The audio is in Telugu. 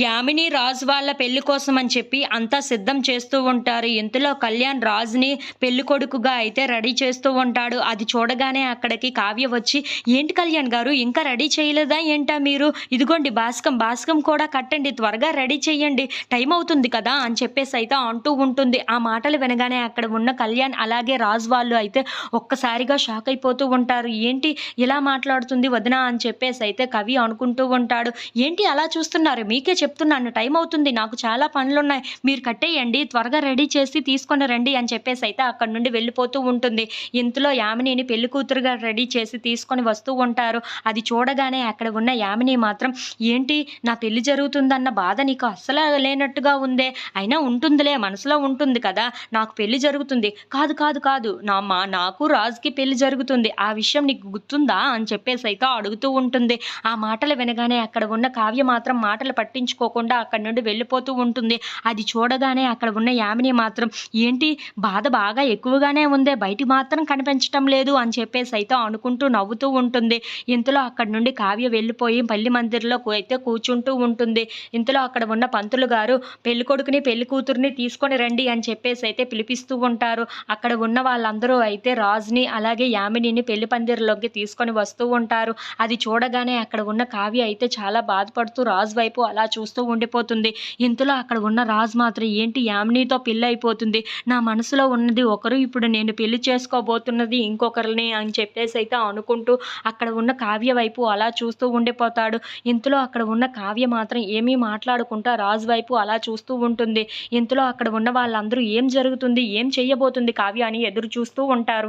యామిని రాజు వాళ్ళ పెళ్ళి కోసం అని చెప్పి అంతా సిద్ధం చేస్తూ ఉంటారు. ఇంతలో కళ్యాణ్ రాజుని పెళ్ళి కొడుకుగా అయితే రెడీ చేస్తూ ఉంటాడు. అది చూడగానే అక్కడికి కావ్య వచ్చి ఏంటి కళ్యాణ్ గారు ఇంకా రెడీ చేయలేదా? ఏంటా మీరు? ఇదిగోండి బాస్కం బాస్కం కూడా కట్టండి త్వరగా రెడీ చేయండి. టైం అవుతుంది కదా? అని చెప్పేసి అయితే అంటూ ఉంటుంది. ఆ మాటలు వినగానే అక్కడ ఉన్న కళ్యాణ్ అలాగే రాజు వాళ్ళు అయితే ఒక్కసారిగా షాక్ అయిపోతూ ఉంటారు. ఏంటి ఇలా మాట్లాడుతుంది వదినా? అని చెప్పేసి అయితే కవి అనుకుంటూ ఉంటాడు. ఏంటి అలా చూస్తున్నారు? మీకే చెప్తున్నాను టైం అవుతుంది నాకు చాలా పనులున్నాయి మీరు కట్టేయండి త్వరగా రెడీ చేసి తీసుకొని రండి అని చెప్పేసి అయితే అక్కడి నుండి వెళ్ళిపోతూ ఉంటుంది. ఇంతలో యామినిని పెళ్ళి కూతురుగా రెడీ చేసి తీసుకొని వస్తూ ఉంటారు. అది చూడగానే అక్కడ ఉన్న యామిని మాత్రం ఏంటి నా పెళ్ళి జరుగుతుందన్న బాధ నీకు అస్సలు లేనట్టుగా ఉందే. అయినా ఉంటుందిలే మనసులో ఉంటుంది కదా నాకు పెళ్ళి జరుగుతుంది. కాదు కాదు కాదు నా మా నాకు రాజుకి పెళ్ళి జరుగుతుంది. ఆ విషయం నీకు గుర్తుందా? అని చెప్పేసి అయితే అడుగుతూ ఉంటుంది. ఆ మాటలు వినగానే అక్కడ ఉన్న కావ్య మాత్రం మాటలు పట్టించు పట్టించుకోకుండా అక్కడి నుండి వెళ్ళిపోతూ ఉంటుంది. అది చూడగానే అక్కడ ఉన్న యామిని మాత్రం ఏంటి బాధ బాగా ఎక్కువగానే ఉందే బయట మాత్రం కనిపించటం లేదు అని చెప్పేసి అయితే అనుకుంటూ నవ్వుతూ ఉంటుంది. ఇంతలో అక్కడి నుండి కావ్య వెళ్ళిపోయి పల్లి మందిర్లో అయితే కూర్చుంటూ ఉంటుంది. ఇంతలో అక్కడ ఉన్న పంతులు గారు పెళ్ళి కొడుకుని పెళ్ళి కూతుర్ని తీసుకొని రండి అని చెప్పేసి అయితే పిలిపిస్తూ ఉంటారు. అక్కడ ఉన్న వాళ్ళందరూ అయితే రాజుని అలాగే యామినిని పెళ్ళి పందిరిలోకి తీసుకొని వస్తూ ఉంటారు. అది చూడగానే అక్కడ ఉన్న కావ్య అయితే చాలా బాధపడుతూ రాజు వైపు అలా చూస్తూ ఉండిపోతుంది. ఇంతలో అక్కడ ఉన్న రాజు మాత్రం ఏంటి యామినితో పెళ్ళి అయిపోతుంది? నా మనసులో ఉన్నది ఒకరు ఇప్పుడు నేను పెళ్ళి చేసుకోబోతున్నది ఇంకొకరిని అని చెప్పేసి అయితే అనుకుంటూ అక్కడ ఉన్న కావ్య వైపు అలా చూస్తూ ఉండిపోతాడు. ఇంతలో అక్కడ ఉన్న కావ్య మాత్రం ఏమీ మాట్లాడుకుంటా రాజు వైపు అలా చూస్తూ ఉంటుంది. ఇంతలో అక్కడ ఉన్న వాళ్ళందరూ ఏం జరుగుతుంది? ఏం చెయ్యబోతుంది కావ్య? అని ఎదురు చూస్తూ ఉంటారు.